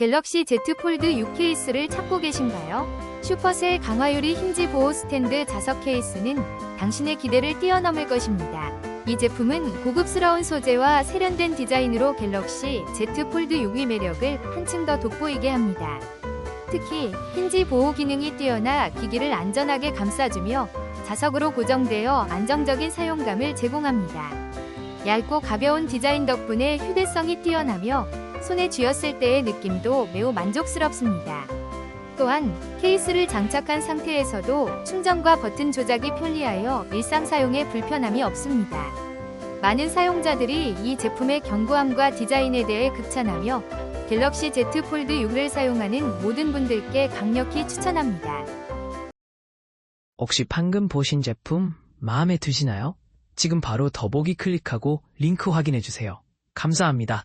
갤럭시 Z 폴드 6 케이스를 찾고 계신가요? 슈퍼셀 강화유리 힌지 보호 스탠드 자석 케이스는 당신의 기대를 뛰어넘을 것입니다. 이 제품은 고급스러운 소재와 세련된 디자인으로 갤럭시 Z 폴드 6의 매력을 한층 더 돋보이게 합니다. 특히 힌지 보호 기능이 뛰어나 기기를 안전하게 감싸주며 자석으로 고정되어 안정적인 사용감을 제공합니다. 얇고 가벼운 디자인 덕분에 휴대성이 뛰어나며 손에 쥐었을 때의 느낌도 매우 만족스럽습니다. 또한 케이스를 장착한 상태에서도 충전과 버튼 조작이 편리하여 일상 사용에 불편함이 없습니다. 많은 사용자들이 이 제품의 견고함과 디자인에 대해 극찬하며 갤럭시 Z 폴드 6을 사용하는 모든 분들께 강력히 추천합니다. 혹시 방금 보신 제품 마음에 드시나요? 지금 바로 더보기 클릭하고 링크 확인해 주세요. 감사합니다.